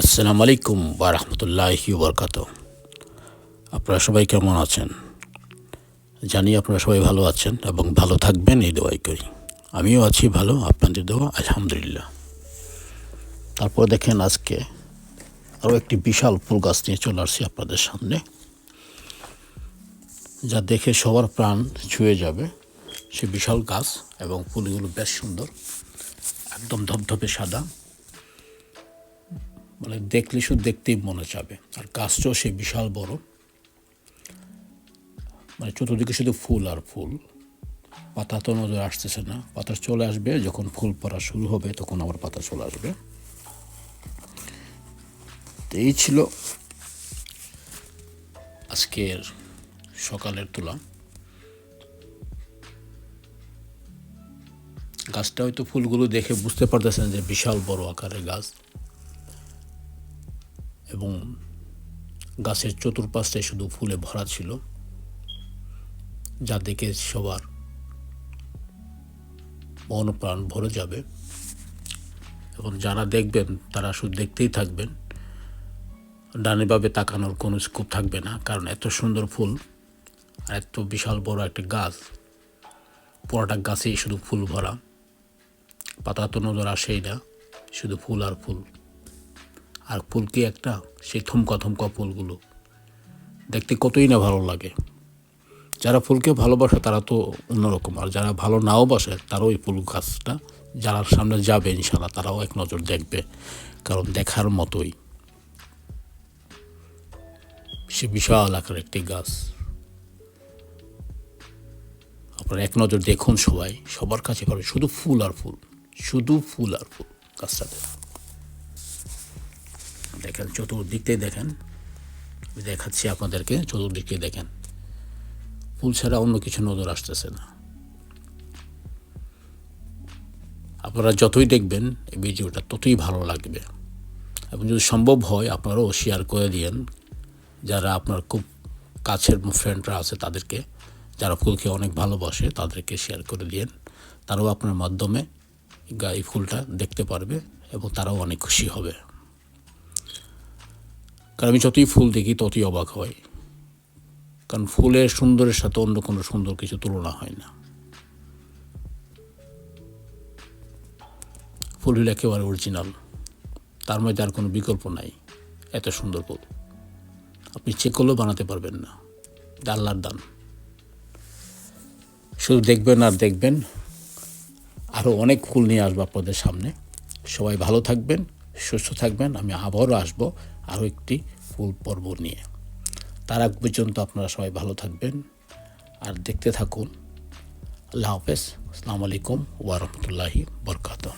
আসসালামু আলাইকুম বা রহমতুল্লাহি বরকাত আপনারা সবাই কেমন আছেন? জানি আপনারা সবাই ভালো আছেন এবং ভালো থাকবেন, এই দোয়াই করি। আমিও আছি ভালো, আপনাদের দোয়া, আলহামদুলিল্লাহ। তারপর দেখেন আজকে আরও একটি বিশাল ফুল গাছ নিয়ে চলে আসছি আপনাদের সামনে। যা দেখে সবার প্রাণ ছুঁয়ে যাবে। সে বিশাল গাছ এবং ফুলগুলো বেশ সুন্দর, একদম ধপধপে সাদা। মানে দেখলে শুধু দেখতেই মনে চাবে। আর গাছটাও সে বিশাল বড়। মানে চতুর্দিকে শুধু ফুল আর ফুল। পাতা তো নজর আসতেছে না। পাতা চলে আসবে, যখন ফুল পড়া শুরু হবে, তখন আবার পাতা চলে আসবে। এই ছিল আজকের সকালের তোলা। গাছটা হয়তো ফুলগুলো দেখে বুঝতে পারতেছেন যে বিশাল বড় আকারের গাছ। এবং গাছের চতুর্পাশটায় শুধু ফুলে ভরা ছিল, যা দেখে সবার মন প্রাণ ভরে যাবে। এবং যারা দেখবেন, তারা শুধু দেখতেই থাকবেন। ডানেভাবে তাকানোর কোনো স্কোপ থাকবে না, কারণ এত সুন্দর ফুল আর এত বিশাল বড় একটা গাছ, পুরোটা গাছেই শুধু ফুল ভরা। পাতা তো নজর আসেই না, শুধু ফুল আর ফুল। আর ফুল কি একটা, সেই থমকা থমকা ফুলগুলো। দেখতে কতই না ভালো লাগে। যারা ফুলকে ভালোবাসে তারা তো অন্যরকম, আর যারা ভালো নাও বাসে তারাও ওই ফুল গাছটা যারা সামনে যাবে ইনশাল্লাহ তারাও এক নজর দেখবে, কারণ দেখার মতোই। সে বিশাল আকার একটি গাছ। আপনারা এক নজর দেখুন সবাই, সবার কাছে পাবে শুধু ফুল আর ফুল, শুধু ফুল আর ফুল গাছটাতে। দেখেন, চতুর্দিকটাই দেখেন। দেখাচ্ছি আপনাদেরকে, চতুর্দিকটাই দেখেন। ফুল ছাড়া অন্য কিছু নজর আসতেছে না। আপনারা যতই দেখবেন এই ভিডিওটা, ততই ভালো লাগবে। এবং যদি সম্ভব হয়, আপনারাও শেয়ার করে দিয়েন। যারা আপনার খুব কাছের ফ্রেন্ডরা আছে, তাদেরকে, যারা ফুলকে অনেক ভালোবাসে, তাদেরকে শেয়ার করে দিয়েন। তারাও আপনার মাধ্যমে এই ফুলটা দেখতে পারবে এবং তারাও অনেক খুশি হবে। কারণ আমি যতই ফুল দেখি, ততই অবাক হয় কারণ ফুলের সুন্দরের সাথে অন্য কোনো সুন্দর কিছু তুলনা হয় না। ফুল হলো একেবারে অরিজিনাল তার মধ্যে আর কোনো বিকল্প নাই, এত সুন্দর ফুল। আপনি চেক করলেও বানাতে পারবেন না। আল্লাহর দান। শুধু দেখবেন আর দেখবেন। আরও অনেক ফুল নিয়ে আসব আপনাদের সামনে। সবাই ভালো থাকবেন। সুস্থ থাকবেন। আমি আবারও আসব আরও একটি ফুল পর্ব নিয়ে। তার আগ পর্যন্ত আপনারা সবাই ভালো থাকবেন। আর দেখতে থাকুন। আল্লাহ হাফেজ। আসসালামু আলাইকুম ওয়ারহমতুল্লাহি বরকাত